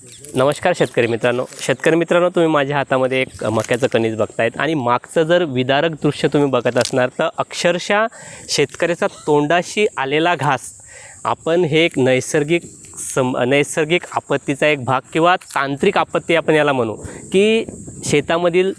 नमस्कार शेतकरी मित्रांनो. शेतकरी मित्रांनो तुम्ही माझ्या हातामध्ये एक मक्याचं कणीस बघतायत आणि मागचं जर विदारक दृश्य तुम्ही बघत असणार तर अक्षरशः शेतकऱ्याचा तोंडाशी आलेला घास. आपण हे एक नैसर्गिक सम नैसर्गिक आपत्तीचा एक भाग किंवा तांत्रिक आपत्ती आपण याला म्हणू की शेतामधील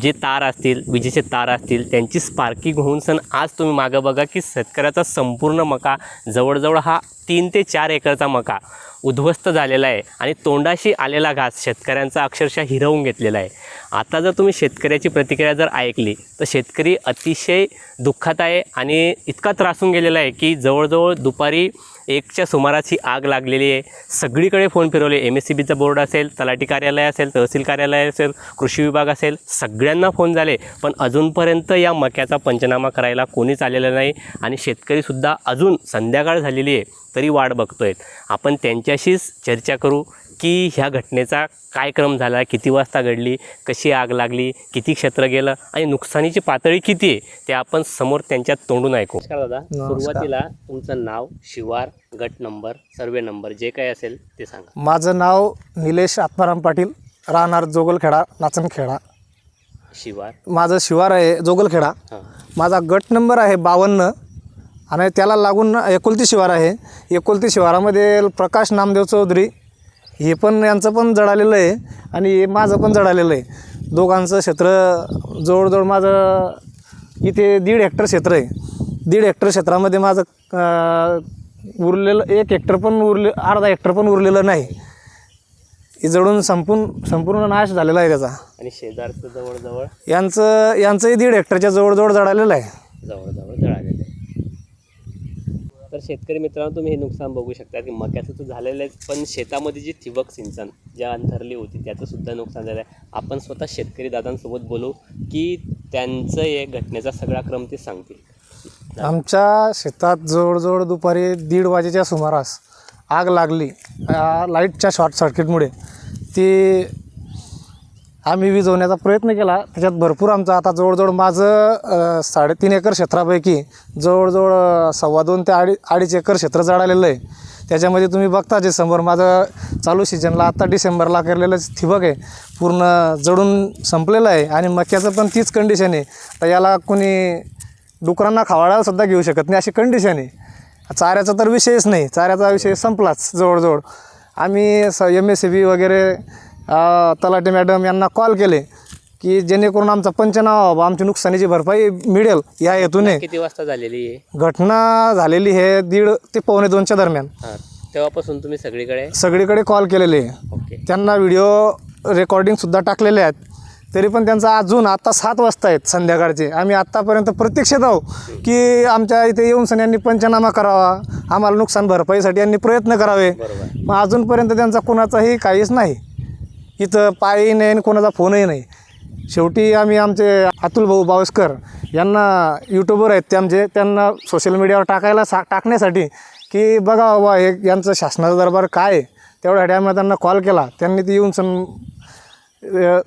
जे तार असतील विजेचे तार असतील त्यांची स्पार्किंग होऊन सण आज तुम्ही मागं बघा की शेतकऱ्याचा संपूर्ण मका जवळजवळ हा तीन ते चार एकरचा मका उद्ध्वस्त झालेला आहे आणि तोंडाशी आलेला घास शेतकऱ्यांचा अक्षरशः हिरवून घेतलेला आहे. आता जर तुम्ही शेतकऱ्याची प्रतिक्रिया जर ऐकली तर शेतकरी अतिशय दुःखात आहे आणि इतका त्रासून गेलेला आहे की जवळजवळ दुपारी एकच्या सुमारास ही आग लागलेली आहे. सगळीकडे फोन फिरवले. एम एस सी बीचा बोर्ड असेल तलाठी कार्यालय असेल तहसील कार्यालय असेल कृषी विभाग असेल सगळ्यांना फोन झाले. पण अजूनपर्यंत या मक्याचा पंचनामा करायला कोणीच आलेलं नाही आणि शेतकरीसुद्धा अजून संध्याकाळ झालेली आहे तरी वाट बघतोय. आपण त्यांच्याशीच चर्चा करू. की ह्या घटनेचा काय क्रम झाला किती वाजता घडली कशी आग लागली किती क्षेत्र गेलं आणि नुकसानीची पातळी किती आहे ते आपण समोर त्यांच्या तोंडून ऐकू. नमस्कार दादा. सुरुवातीला तुमचं नाव शिवार गट नंबर सर्वे नंबर जे काही असेल ते सांगा. माझं नाव निलेश आत्माराम पाटील राहणार जोगलखेडा नाचनखेडा. शिवार. माझं शिवार आहे जोगलखेडा. हां. माझा गट नंबर आहे बावन्न आणि त्याला लागून एकुलती शिवार आहे. एकुलती शिवारामध्ये प्रकाश नामदेव चौधरी हे पण यांचं पण जळालेलं आहे आणि हे माझं पण जळालेलं आहे. दोघांचं क्षेत्र जवळजवळ माझं इथे दीड हेक्टर क्षेत्र आहे. दीड हेक्टर क्षेत्रामध्ये माझं उरलेलं एक हेक्टर पण उरले अर्धा हेक्टर पण उरलेलं नाही. हे जळून संपूर्ण संपूर्ण नाश झालेला आहे त्याचा. आणि शेजारचं जवळजवळ? यांचं यांचंही दीड हेक्टरच्या जवळजवळ जळालेलं आहे. जवळजवळ. तर शेतकरी मित्रांनो तुम्ही हे नुकसान बघू शकता की मक्याचं तर झालेलं आहे पण शेतामध्ये जी ठिबक सिंचन ज्या अंथरली होती त्याचंसुद्धा नुकसान झालं आहे. आपण स्वतः शेतकरी दादांसोबत बोलू की त्यांचं हे घटनेचा सगळा क्रम ते सांगतील. आमच्या शेतात जवळजवळ दुपारी दीड वाजेच्या सुमारास आग लागली. लाईटच्या शॉर्ट सर्किटमुळे. ती आम्ही विझवण्याचा प्रयत्न केला. त्याच्यात भरपूर आमचं आता जवळजवळ माझं साडेतीन एकर क्षेत्रापैकी जवळजवळ सव्वा दोन ते अडी अडीच एकर क्षेत्र जळालेलं आहे. त्याच्यामध्ये तुम्ही बघता जे समोर माझं चालू सीजनला आत्ता डिसेंबरला केलेलं ठिबक आहे पूर्ण जळून संपलेलं आहे आणि मक्याचं पण तीच कंडिशन आहे. तर याला कोणी डुकरांना खावाळायला सुद्धा घेऊ शकत नाही अशी कंडिशन आहे. चाऱ्याचा तर विषयच नाही. चाऱ्याचा विषय संपलाच जवळजवळ. आम्ही स एम एस सी बी वगैरे तलाटे मॅडम यांना कॉल केले की जेणेकरून आमचा पंचनामा व्हावा आमची नुकसानीची भरपाई मिळेल या हेतूने. किती वाजता झालेली आहे? घटना झालेली आहे दीड ते पावणे दोनच्या दरम्यान. हां तेव्हापासून तुम्ही सगळीकडे? सगळीकडे कॉल केलेले. आहे ओके. त्यांना व्हिडिओ रेकॉर्डिंगसुद्धा टाकलेले आहेत. तरी पण त्यांचा अजून आता सात वाजता आहेत संध्याकाळचे. आम्ही आत्तापर्यंत प्रतीक्षेत आहो की आमच्या इथे येऊन सण यांनी पंचनामा करावा. आम्हाला नुकसान भरपाईसाठी यांनी प्रयत्न करावे. बरोबर. मग अजूनपर्यंत त्यांचा कोणाचाही काहीच नाही. इथं पायही नाही आणि कोणाचा फोनही नाही. शेवटी आम्ही आमचे अतुल भाऊ बावस्कर यांना यूट्यूबर आहेत ते आमचे. त्यांना सोशल मीडियावर टाकायला सा टाकण्यासाठी की बघा बाबा हे यांचं शासनाचा दरबार काय आहे? तेवढ्यासाठी आम्ही त्यांना कॉल केला. त्यांनी ते येऊन सण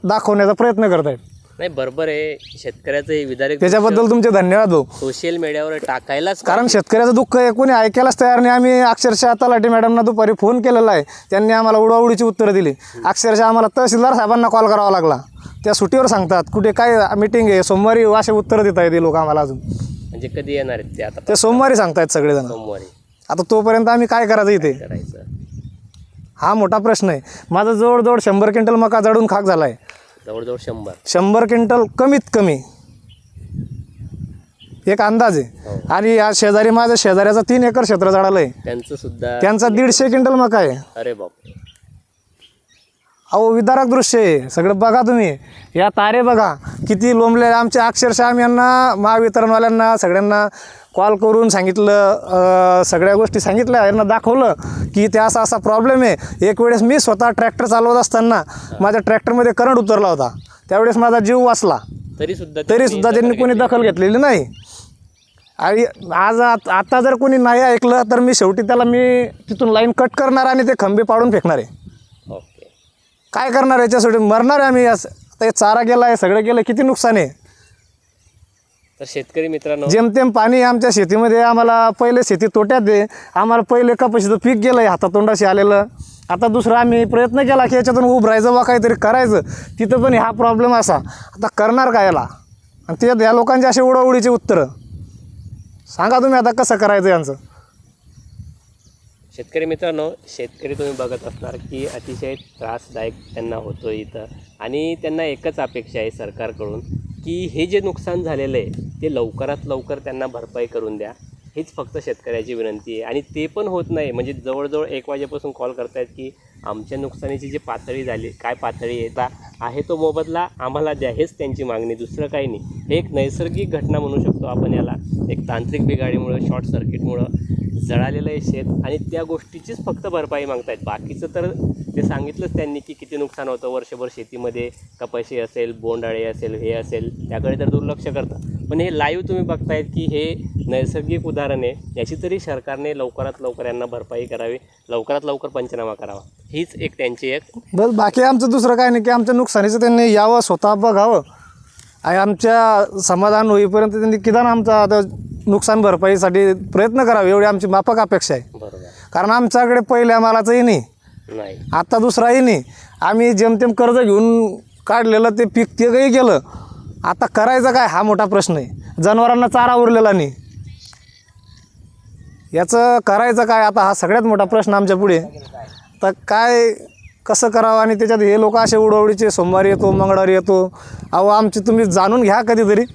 दाखवण्याचा प्रयत्न करत आहेत नाही बरोबर आहे. शेतकऱ्याचं हे विदारक त्याच्याबद्दल तुमचे धन्यवाद भाऊ सोशल मीडियावर टाकायलाच कारण शेतकऱ्याचं दुःख आहे कोणी ऐकायलाच तयार नाही. आम्ही अक्षरशः तलाठी मॅडमना दुपारी फोन केलेला आहे. त्यांनी आम्हाला उडवाउडीची उत्तरं दिली. अक्षरशः आम्हाला तहसीलदार साहेबांना कॉल करावा लागला. त्या सुट्टीवर सांगतात कुठे काय मिटिंग आहे? सोमवारी असे उत्तरं देत आहेत ते लोक आम्हाला अजून. म्हणजे कधी येणार आहेत ते आता? ते सोमवारी सांगतायत सगळेजण. सोमवारी. आता तोपर्यंत आम्ही काय करायचं इथे? करायचं. हा मोठा प्रश्न आहे. माझा जवळजवळ शंभर क्विंटल मका जळून खाक झाला आहे जवळजवळ शंभर. शंभर क्विंटल कमीत कमी. एक अंदाज आहे. आणि या शेजारी माझ्या शेजाऱ्याचा तीन एकर क्षेत्र जळालं आहे त्यांचं सुद्धा त्यांचा दीडशे क्विंटल मका आहे. अरे बाप अहो विदारक दृश्य आहे. सगळं बघा तुम्ही. या तारे बघा. किती लोंबले आमच्या अक्षरशः आम्ही यांना महावितरणवाल्यांना सगळ्यांना कॉल करून सांगितलं सगळ्या गोष्टी सांगितल्या यांना दाखवलं की ते असा असा प्रॉब्लेम आहे. एक वेळेस मी स्वतः ट्रॅक्टर चालवत असताना माझ्या ट्रॅक्टरमध्ये करंट उतरला होता. त्यावेळेस माझा जीव वाचला. तरी सुद्धा तरी सुद्धा त्यांनी कोणी दखल घेतलेली नाही. आणि आज आत- जर कोणी नाही ऐकलं तर मी शेवटी त्याला मी तिथून लाईन कट करणार आणि ते खंबे पाडून फेकणार आहे. काय करणार याच्यासाठी? मरणार आहे आम्ही असं. आता हे चारा गेला आहे सगळं गेलं किती नुकसान आहे? तर शेतकरी मित्रांनो जेमतेम पाणी आमच्या शेतीमध्ये आम्हाला पहिले शेती तोट्यात आहे. आम्हाला पहिले कपाशीचं पीक गेलं आहे हातातोंडाशी आलेलं. आता दुसरं आम्ही प्रयत्न केला की याच्यातून उभरायचं बा काहीतरी करायचं. तिथं पण हा प्रॉब्लेम असा. आता करणार काय याला? आणि ते या लोकांचे असे उडवडीचे उत्तरं. सांगा तुम्ही आता कसं करायचं यांचं? शेतकरी मित्रांनो शेतकरी तुम्ही बघत असणार की अतिशय त्रासदायक त्यांना होतो इथं. आणि त्यांना एकच अपेक्षा आहे सरकारकडून की हे जे नुकसान झालेलं आहे ते लवकरात लवकर त्यांना भरपाई करून द्या. हीच फक्त शेतकऱ्याची विनंती आहे. आणि ते पण होत नाही. म्हणजे जवळजवळ एक वाजेपासून कॉल करतायत की आमच्या नुकसानीची जी पातळी झाली काय पातळी येता आहे तो मोबदला आम्हाला द्या हेच त्यांची मागणी. दुसरं काही नाही. हे एक नैसर्गिक घटना म्हणू शकतो आपण याला. एक तांत्रिक बिघाडीमुळं शॉर्ट सर्किटमुळं जळालेलं आहे शेत आणि त्या गोष्टीचीच फक्त भरपाई मागतायत. बाकीचं तर ते सांगितलंच त्यांनी की किती नुकसान होतं. वर्षभर शेतीमध्ये कपाशी असेल बोंडाळे असेल हे असेल त्याकडे तर दुर्लक्ष करतात. पण हे लाईव्ह तुम्ही बघतायत की हे नैसर्गिक उदाहरण आहे. याची तरी सरकारने लवकरात लवकर यांना भरपाई करावी. लवकरात लवकर पंचनामा करावा. हीच एक त्यांची एक बस बाकी आमचं दुसरं काय नाही की आमच्या नुकसानीचं त्यांनी यावं स्वतः बघावं. आणि आमच्या समाधान होईपर्यंत त्यांनी किदान आमचा आता नुकसान भरपाईसाठी प्रयत्न करावे एवढी आमची माफक अपेक्षा आहे. बरोबर. कारण आमच्याकडे पहिल्या मालाचंही नाही. नाही. आता दुसराही नाही. आम्ही जेमतेम कर्ज घेऊन काढलेलं ते पीक ते काही गेलं. आता करायचं काय? हा मोठा प्रश्न आहे. जनावरांना चारा उरलेला नाही. याचं करायचं काय? आता हा सगळ्यात मोठा प्रश्न आमच्या पुढे तर काय कसं करावं? आणि त्याच्यात हे लोक असे उडवडीचे सोमवारी येतो मंगळवारी येतो. अहो आमची तुम्ही जाणून घ्या कधीतरी.